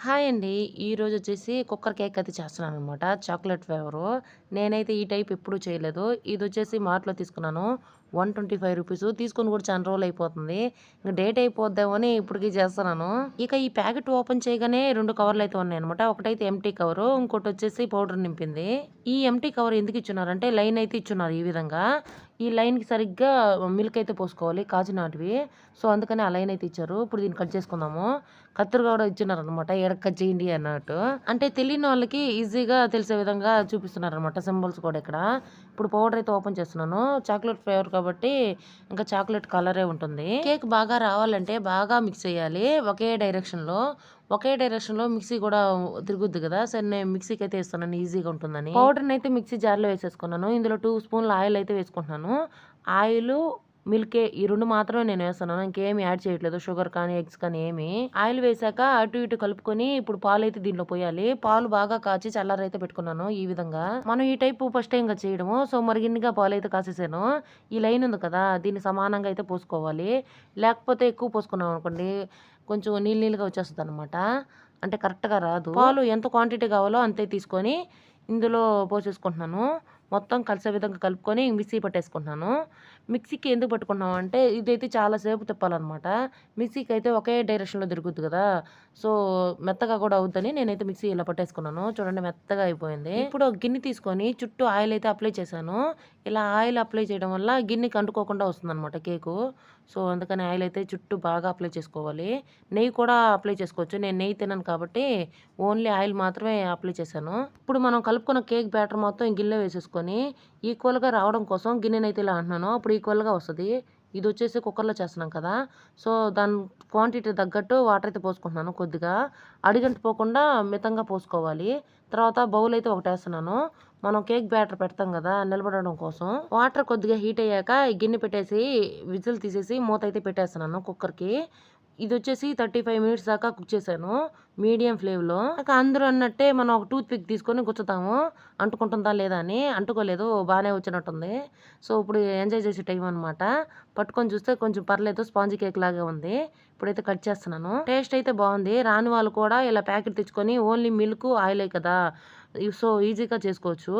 Hi అండి. ఈరోజు వచ్చేసి కుక్కర్ కేక్ అయితే చేస్తున్నాను అనమాట. Chocolate flavour. నేనైతే ఈ టైప్ ఎప్పుడూ చేయలేదు. ఇది వచ్చేసి మార్ట్‌లో తీసుకున్నాను. వన్ ట్వంటీ ఫైవ్ రూపీస్ తీసుకొని కూడా చాలా రోజులు అయిపోతుంది. ఇంకా డేట్ అయిపోద్దామని ఇప్పటికీ ఇప్పటికి చేస్తున్నాను. ఇక ఈ ప్యాకెట్ ఓపెన్ చేయగానే రెండు కవర్లు అయితే ఉన్నాయన్నమాట. ఒకటైతే ఎంప్టీ కవరు. ఇంకోటొచ్చేసి పౌడర్ నింపింది. ఈ ఎంటీ కవర్ ఎందుకు ఇచ్చున్నారంటే లైన్ అయితే ఇచ్చున్నారు ఈ విధంగా. ఈ లైన్‌కి సరిగ్గా మిల్క్ అయితే పోసుకోవాలి కాచినాటివి. సో, అందుకని ఆ లైన్ అయితే ఇచ్చారు. ఇప్పుడు దీన్ని కట్ చేసుకుందాము. కత్తెర కూడా ఇచ్చున్నారనమాట. ఏడ కట్ చేయండి అన్నట్టు. అంటే తెలియని వాళ్ళకి ఈజీగా తెలిసే విధంగా చూపిస్తున్నారు అనమాట సింబల్స్ కూడా ఇక్కడ. ఇప్పుడు పౌడర్ అయితే ఓపెన్ చేస్తున్నాను. చాక్లెట్ ఫ్లేవర్ కాబట్టి ఇంకా చాక్లెట్ కలరే ఉంటుంది. కేక్ బాగా రావాలంటే బాగా మిక్స్ చేయాలి. ఒకే డైరెక్షన్‌లో. ఒకే డైరెక్షన్‌లో మిక్సీ కూడా తిరుగుద్ది కదా! సరే నేను మిక్సీకి అయితే వేస్తున్నాను ఈజీగా ఉంటుందని. పౌడర్‌ని అయితే మిక్సీ జార్‌లో వేసేసుకున్నాను. ఇందులో టూ స్పూన్ల ఆయిల్ అయితే వేసుకుంటున్నాను. ఆయిలు, మిల్కే ఈ రెండు మాత్రమే నేను వేస్తున్నాను. ఇంకేమి యాడ్ చేయట్లేదు. షుగర్ కానీ, ఎగ్స్ కానీ ఏమి. ఆయిల్ వేసాక అటు ఇటు కలుపుకొని ఇప్పుడు పాలైతే దీంట్లో పోయాలి. పాలు బాగా కాచి చల్లారైతే పెట్టుకున్నాను ఈ విధంగా. మనం ఈ టైపు ఫస్ట్ టైమ్‌గా చేయడము. సో, మరిగిన్నిగా పాలైతే కాసేసాను. ఈ లైన్ ఉంది కదా! దీన్ని సమానంగా అయితే పోసుకోవాలి. లేకపోతే ఎక్కువ పోసుకున్నాం అనుకోండి కొంచెం నీళ్ళు నీళ్ళుగా వచ్చేస్తుంది అనమాట అంటే కరెక్ట్‌గా రాదు. పాలు ఎంత క్వాంటిటీ కావాలో అంతే తీసుకొని ఇందులో పోసేసుకుంటున్నాను. మొత్తం కలిసే విధంగా కలుపుకొని మిక్సీ పట్టేసుకుంటున్నాను. మిక్సీకి ఎందుకు పట్టుకున్నాం అంటే ఇదైతే చాలా సేపు తిప్పాలనమాట. మిక్సీకి అయితే ఒకే డైరెక్షన్‌లో తిరుగుద్ది కదా! సో, మెత్తగా కూడా అవుద్దని నేనైతే మిక్సీ ఇలా పట్టేసుకున్నాను. చూడండి మెత్తగా అయిపోయింది. ఇప్పుడు ఒక గిన్నె తీసుకొని చుట్టూ ఆయిల్ అయితే అప్లై చేశాను. ఇలా ఆయిల్ అప్లై చేయడం వల్ల గిన్నెకి అంటుకోకుండా వస్తుందనమాట కేకు. సో, అందుకని ఆయిల్ అయితే చుట్టూ బాగా అప్లై చేసుకోవాలి. నెయ్యి కూడా అప్లై చేసుకోవచ్చు. నేను నెయ్యి తిన్నాను కాబట్టి ఓన్లీ ఆయిల్ మాత్రమే అప్లై చేశాను. ఇప్పుడు మనం కలుపుకున్న కేక్ బ్యాటర్ మొత్తం గిన్నెలో వేసేసుకొని ఈక్వల్‌గా రావడం కోసం గిన్నెనైతే ఇలా అంటున్నాను. అప్పుడు ఈక్వల్‌గా వస్తుంది ఇది వచ్చేసి కుక్కర్‌లో చేస్తున్నాం కదా! సో, దాని క్వాంటిటీ తగ్గట్టు వాటర్ అయితే పోసుకుంటున్నాను కొద్దిగా. అడుగంటిపోకుండా మితంగా పోసుకోవాలి. తర్వాత బౌల్ అయితే ఒకటేస్తున్నాను. మనం కేక్ బ్యాటర్ పెడతాం కదా! నిలబడడం కోసం. వాటర్ కొద్దిగా హీట్ అయ్యాక గిన్నె పెట్టేసి విజిల్ తీసేసి మూత అయితే పెట్టేస్తున్నాను కుక్కర్‌కి. ఇది వచ్చేసి థర్టీ ఫైవ్ మినిట్స్ దాకా కుక్ చేశాను. మీడియం ఫ్లేమ్‌లో. ఇంకా అందరూ అన్నట్టే మనం ఒక టూత్ పిక్ తీసుకొని గుచ్చుతాము. అంటుకుంటుందా లేదా అని. అంటుకోలేదు. బాగానే వచ్చినట్టుంది. సో, ఇప్పుడు ఎంజాయ్ చేసే టైం అనమాట. పట్టుకొని చూస్తే కొంచెం పర్లేదు స్పాంజ్ కేక్ లాగా ఉంది. ఇప్పుడైతే కట్ చేస్తున్నాను. టేస్ట్ అయితే బాగుంది రాని వాళ్ళు కూడా ఇలా ప్యాకెట్ తెచ్చుకొని ఓన్లీ మిల్క్, ఆయిలే కదా! సో, ఈజీగా చేసుకోవచ్చు.